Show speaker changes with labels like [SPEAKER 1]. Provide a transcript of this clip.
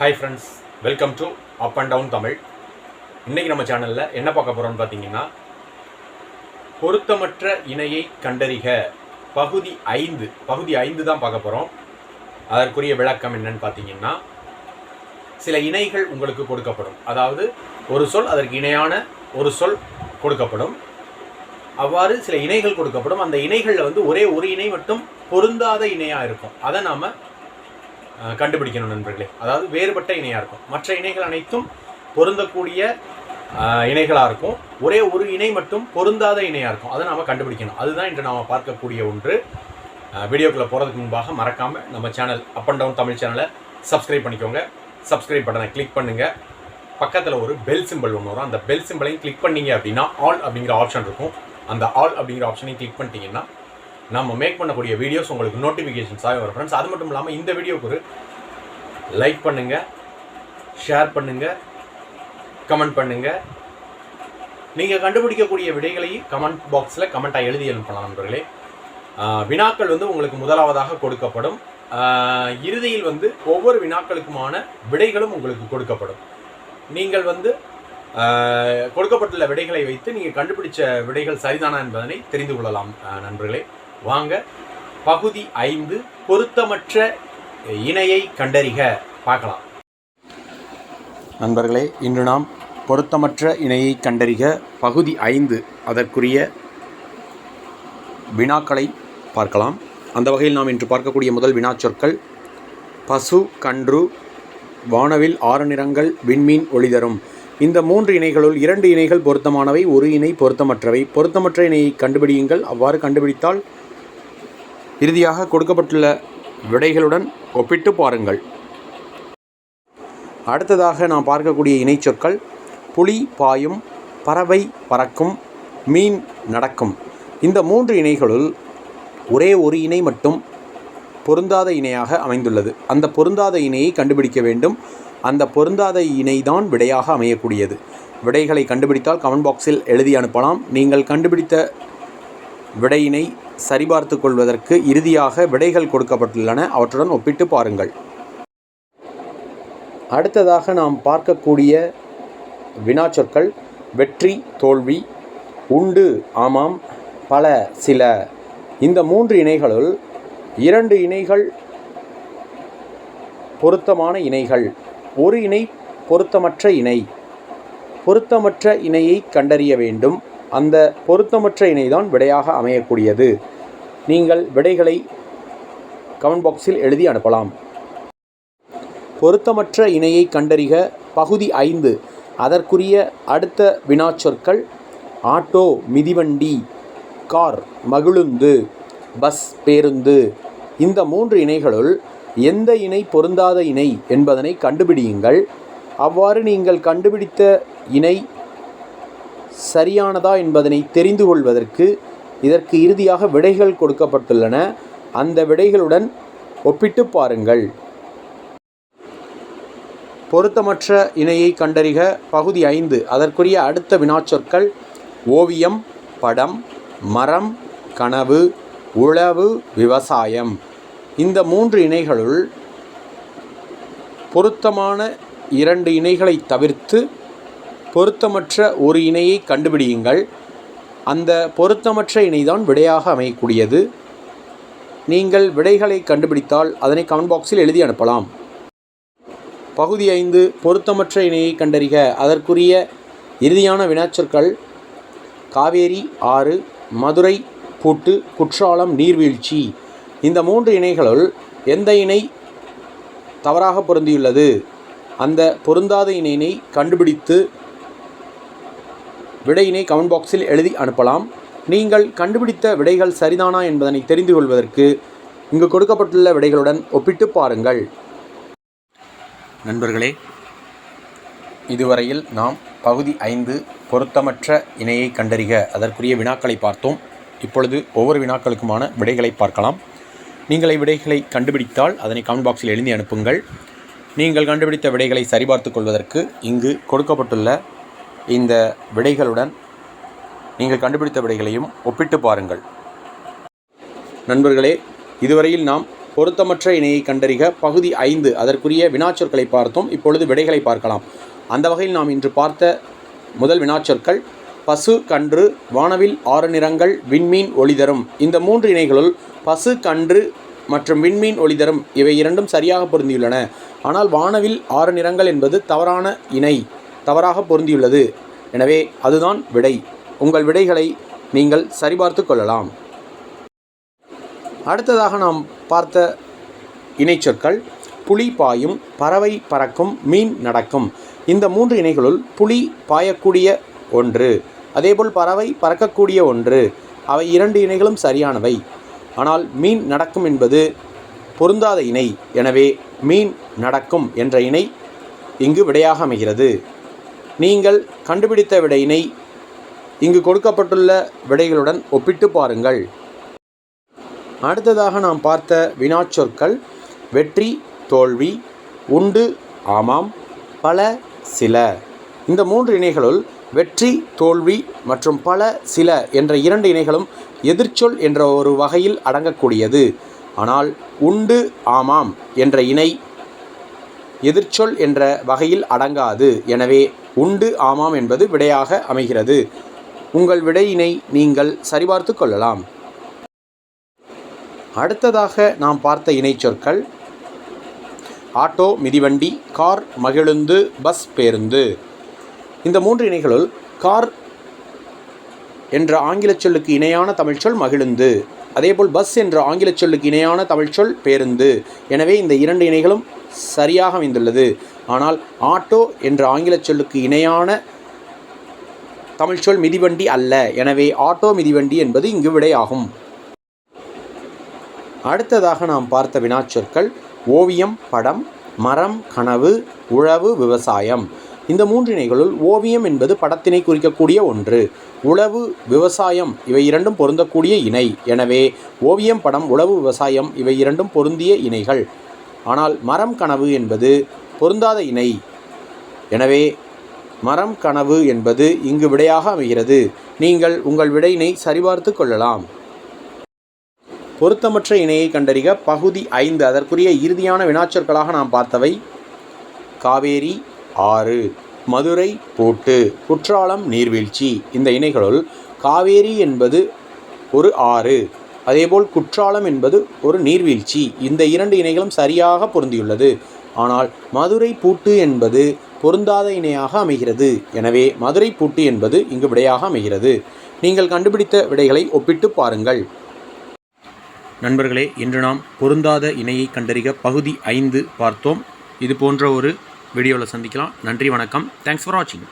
[SPEAKER 1] Hi friends welcome to up and down Tamil இன்றைக்கி நம்ம சேனலில் என்ன பார்க்க போகிறோம்னு பார்த்தீங்கன்னா பொருத்தமற்ற இணையை கண்டறிக. பகுதி ஐந்து பகுதி ஐந்து தான் பார்க்க போகிறோம் அதற்குரிய விளக்கம் என்னன்னு பார்த்தீங்கன்னா சில இணைகள் உங்களுக்கு கொடுக்கப்படும். அதாவது ஒரு சொல் அதற்கு இணையான ஒரு சொல் கொடுக்கப்படும். அவ்வாறு சில இணைகள் கொடுக்கப்படும். அந்த இணைகளில் வந்து ஒரே ஒரு இணை மட்டும் பொருந்தாத இணையாக இருக்கும். அதை நாம் கண்டுபிடிக்கணும் நண்பர்களே. அதாவது வேறுபட்ட இணையாக இருக்கும். மற்ற இணைகள் அனைத்தும் பொருந்தக்கூடிய இணைகளாக இருக்கும். ஒரே ஒரு இணை மட்டும் பொருந்தாத இணையாக இருக்கும். அதை நாம் கண்டுபிடிக்கணும். அதுதான் இன்று நாம் பார்க்கக்கூடிய ஒன்று. வீடியோக்குள்ளே போகிறதுக்கு முன்பாக மறக்காமல் நம்ம channel up and down Tamil சேனலை சப்ஸ்கிரைப் பண்ணிக்கோங்க. சப்ஸ்கிரைப் பட்டனை கிளிக் பண்ணுங்கள் பக்கத்தில் ஒரு பெல் சிம்பிள் ஒன்று வரும். அந்த பெல் சிம்பிளையும் கிளிக் பண்ணீங்க அப்படின்னா ஆல் அப்படிங்கிற ஆப்ஷன் இருக்கும். அந்த ஆல் அப்படிங்கிற ஆப்ஷனையும் கிளிக் பண்ணிட்டீங்கன்னா நம்ம மேக் பண்ணக்கூடிய வீடியோஸ் உங்களுக்கு நோட்டிஃபிகேஷன்ஸாக வரும் ஃப்ரெண்ட்ஸ் அது மட்டும் இல்லாமல் இந்த வீடியோக்கு ஒரு லைக் பண்ணுங்கள் ஷேர் பண்ணுங்கள் கமெண்ட் பண்ணுங்கள் நீங்கள் கண்டுபிடிக்கக்கூடிய விடைகளை கமெண்ட் பாக்ஸில் கமெண்ட்டாக எழுதி அனுப்பலாம் நண்பர்களே. வினாக்கள் வந்து உங்களுக்கு முதலாவதாக கொடுக்கப்படும். இறுதியில் வந்து ஒவ்வொரு வினாக்களுக்குமான விடைகளும் உங்களுக்கு கொடுக்கப்படும். நீங்கள் வந்து கொடுக்கப்பட்டுள்ள விடைகளை வைத்து நீங்கள் கண்டுபிடிச்ச விடைகள் சரிதானா என்பதனை தெரிந்து கொள்ளலாம் நண்பர்களே. வாங்க. பகுதி ஐந்து பொருத்தமற்ற இணையை கண்டறிக. பார்க்கலாம். நண்பர்களே இன்று நாம் பொருத்தமற்ற இணையை கண்டறிக. பகுதி ஐந்து அதற்குரிய வினாக்களை பார்க்கலாம். அந்த வகையில் நாம் இன்று பார்க்கக்கூடிய முதல் வினாச்சொற்கள் பசு கன்று வானவில் ஆறு நிறங்கள் விண்மீன் ஒளிதரும் இந்த மூன்று இணைகளுள் இரண்டு இணைகள் பொருத்தமானவை ஒரு இணை பொருத்தமற்றவை. பொருத்தமற்ற இணையை கண்டுபிடியுங்கள். அவ்வாறு கண்டுபிடித்தால் இறுதியாக கொடுக்கப்பட்டுள்ள விடைகளுடன் ஒப்பிட்டு பாருங்கள். அடுத்ததாக நாம் பார்க்கக்கூடிய இணைச்சொற்கள் புலி பாயும் பறவை பறக்கும் மீன் நடக்கும். இந்த மூன்று இணைகளுள் ஒரே ஒரு இணை மட்டும் பொருந்தாத இணையாக அமைந்துள்ளது. அந்த பொருந்தாத இணையை கண்டுபிடிக்க வேண்டும். அந்த பொருந்தாத இணைதான் விடையாக அமையக்கூடியது. விடைகளை கண்டுபிடித்தால் கமெண்ட் பாக்ஸில் எழுதி அனுப்பலாம். நீங்கள் கண்டுபிடித்த விடையினை சரிபார்த்து கொள்வதற்கு இறுதியாக விடைகள் கொடுக்கப்பட்டுள்ளன. அவற்றுடன் ஒப்பிட்டு பாருங்கள். அடுத்ததாக நாம் பார்க்கக்கூடிய வினாச்சொற்கள் வெற்றி தோல்வி உண்டு ஆமாம் பல சில. இந்த மூன்று இணைகளுள் இரண்டு இணைகள் பொருத்தமான இணைகள். ஒரு இணை பொருத்தமற்ற இணை. பொருத்தமற்ற இணையை கண்டறிய வேண்டும். அந்த பொருத்தமற்ற இணைதான் விடையாக அமையக்கூடியது. நீங்கள் விடைகளை கமெண்ட் பாக்ஸில் எழுதி அனுப்பலாம். பொருத்தமற்ற இணையை கண்டறிக. பகுதி ஐந்து. அதற்குரிய அடுத்த வினாச்சொற்கள். ஆட்டோ மிதிவண்டி கார் மகிழுந்து பஸ் பேருந்து. இந்த மூன்று இணைகளுள் எந்த இணை பொருந்தாத இணை என்பதனை கண்டுபிடியுங்கள். அவ்வாறு நீங்கள் கண்டுபிடித்த இணை சரியானதா என்பதனை தெரிந்து கொள்வதற்கு இதற்கு இறுதியாக விடைகள் கொடுக்கப்பட்டுள்ளன. அந்த விடைகளுடன் ஒப்பிட்டு பாருங்கள். பொருத்தமற்ற இணையை கண்டறிக. பகுதி ஐந்து. அதற்குரிய அடுத்த வினாச்சொற்கள் ஓவியம் படம் மரம் கனவு உழவு விவசாயம். இந்த மூன்று இணைகளுள் பொருத்தமான இரண்டு இணைகளை தவிர்த்து பொருத்தமற்ற ஒரு இணையை கண்டுபிடியுங்கள். அந்த பொருத்தமற்ற இணைதான் விடையாக அமையக்கூடியது. நீங்கள் விடைகளை கண்டுபிடித்தால் அதனை கமெண்ட் பாக்ஸில் எழுதி அனுப்பலாம். பகுதி ஐந்து பொருத்தமற்ற இணையை கண்டறிக. அதற்குரிய இறுதியான வினாச்சொற்கள் காவேரி ஆறு மதுரை பூட்டு குற்றாலம் நீர்வீழ்ச்சி. இந்த மூன்று இணைகளுள் எந்த இணை தவறாக பொருந்தியுள்ளது? அந்த பொருந்தாத இணையினை கண்டுபிடித்து விடையினை கமெண்ட் பாக்ஸில் எழுதி அனுப்பலாம். நீங்கள் கண்டுபிடித்த விடைகள் சரிதானா என்பதனை தெரிந்து கொள்வதற்கு இங்கு கொடுக்கப்பட்டுள்ள விடைகளுடன் ஒப்பிட்டு பாருங்கள். நண்பர்களே இதுவரையில் நாம் பகுதி ஐந்து பொருத்தமற்ற இணையை கண்டறிக அதற்குரிய வினாக்களை பார்த்தோம். இப்பொழுது ஒவ்வொரு வினாக்களுக்குமான விடைகளை பார்க்கலாம். நீங்கள் விடைகளை கண்டுபிடித்தால் அதனை கமெண்ட் பாக்ஸில் எழுதி அனுப்புங்கள். நீங்கள் கண்டுபிடித்த விடைகளை சரிபார்த்து கொள்வதற்கு இங்கு கொடுக்கப்பட்டுள்ள இந்த விடைகளுடன் நீங்கள் கண்டுபிடித்த விடைகளையும் ஒப்பிட்டு பாருங்கள். நண்பர்களே இதுவரையில் நாம் பொருத்தமற்ற இணையை கண்டறிக. பகுதி ஐந்து அதற்குரிய வினாச்சொற்களை பார்த்தோம். இப்பொழுது விடைகளை பார்க்கலாம். அந்த வகையில் நாம் இன்று பார்த்த முதல் வினாச்சொற்கள் பசு கன்று வானவில் ஆறு நிறங்கள் விண்மீன் ஒளிதரும் இந்த மூன்று இணைகளுள் பசு கன்று மற்றும் விண்மீன் ஒளிதரும் இவை இரண்டும் சரியாக பொருந்தியுள்ளன. ஆனால் வானவில் ஆறு நிறங்கள் என்பது தவறான இணை. தவறாக பொருந்தியுள்ளது. எனவே அதுதான் விடை. உங்கள் விடைகளை நீங்கள் சரிபார்த்து கொள்ளலாம். அடுத்ததாக நாம் பார்த்த இணைச்சொற்கள் புலி பாயும் பறவை பறக்கும் மீன் நடக்கும். இந்த மூன்று இணைகளுள் புலி பாயக்கூடிய ஒன்று அதேபோல் பறவை பறக்கக்கூடிய ஒன்று. அவை இரண்டு இணைகளும் சரியானவை. ஆனால் மீன் நடக்கும் என்பது பொருந்தாத இணை. எனவே மீன் நடக்கும் என்ற இணை இங்கு விடையாக அமைகிறது. நீங்கள் கண்டுபிடித்த விடையினை இங்கு கொடுக்கப்பட்டுள்ள விடைகளுடன் ஒப்பிட்டு பாருங்கள். அடுத்ததாக நாம் பார்த்த வினாச்சொற்கள் வெற்றி தோல்வி உண்டு ஆமாம் பல சில. இந்த மூன்று இணைகளுள் வெற்றி தோல்வி மற்றும் பல சில என்ற இரண்டு இணைகளும் எதிர்ச்சொல் என்ற ஒரு வகையில் அடங்கக்கூடியது. ஆனால் உண்டு ஆமாம் என்ற இணை எதிர்ச்சொல் என்ற வகையில் அடங்காது. எனவே உண்டு ஆமாம் என்பது விடையாக அமைகிறது. உங்கள் விடையினை நீங்கள் சரிபார்த்து கொள்ளலாம். அடுத்ததாக நாம் பார்த்த இணைச்சொற்கள். ஆட்டோ மிதிவண்டி கார் மகிழுந்து பஸ் பேருந்து. இந்த மூன்று இணைகளுள் கார் என்ற ஆங்கிலச் சொல்லுக்கு இணையான தமிழ்ச்சொல் மகிழுந்து அதேபோல் பஸ் என்ற ஆங்கிலச் சொல்லுக்கு இணையான தமிழ்ச்சொல் பேருந்து. எனவே இந்த இரண்டு இணைகளும் சரியாக அமைந்துள்ளது. ஆனால் ஆட்டோ என்ற ஆங்கிலச் சொல்லுக்கு இணையான தமிழ்ச்சொல் மிதிவண்டி அல்ல. எனவே ஆட்டோ மிதிவண்டி என்பது இங்கு விடையாகும் அடுத்ததாக நாம் பார்த்த வினாச்சொற்கள் ஓவியம் படம் மரம் கனவு உழவு விவசாயம். இந்த மூன்றினைகளுள் ஓவியம் என்பது படத்தினை குறிக்கக்கூடிய ஒன்று. உழவு விவசாயம் இவை இரண்டும் பொருந்தக்கூடிய இணை. எனவே ஓவியம் படம் உழவு விவசாயம் இவை இரண்டும் பொருந்திய இணைகள். ஆனால் மரம் கனவு என்பது பொருந்தாத இணை. எனவே மரம் கனவு என்பது இங்கு விடையாக அமைகிறது. நீங்கள் உங்கள் விடையினை சரிபார்த்து கொள்ளலாம். பொருத்தமற்ற இணையை கண்டறிக. பகுதி ஐந்து அதற்குரிய இறுதியான வினாச்சொற்களாக நாம் பார்த்தவை. காவேரி ஆறு மதுரை பூட்டு குற்றாலம் நீர்வீழ்ச்சி. இந்த இணைகளுள் காவேரி என்பது ஒரு ஆறு அதேபோல் குற்றாலம் என்பது ஒரு நீர்வீழ்ச்சி. இந்த இரண்டு இணைகளும் சரியாக பொருந்தியுள்ளது. ஆனால் மதுரை பூட்டு என்பது பொருந்தாத இணையாக அமைகிறது. எனவே மதுரை பூட்டு என்பது இங்கு விடையாக அமைகிறது. நீங்கள் கண்டுபிடித்த விடைகளை ஒப்பிட்டு பாருங்கள். நண்பர்களே இன்று நாம் பொருந்தாத இணையை கண்டறிக பகுதி ஐந்து பார்த்தோம். இது போன்ற ஒரு வீடியோவில் சந்திக்கலாம். நன்றி வணக்கம். தேங்க்ஸ் ஃபார் வாட்சிங்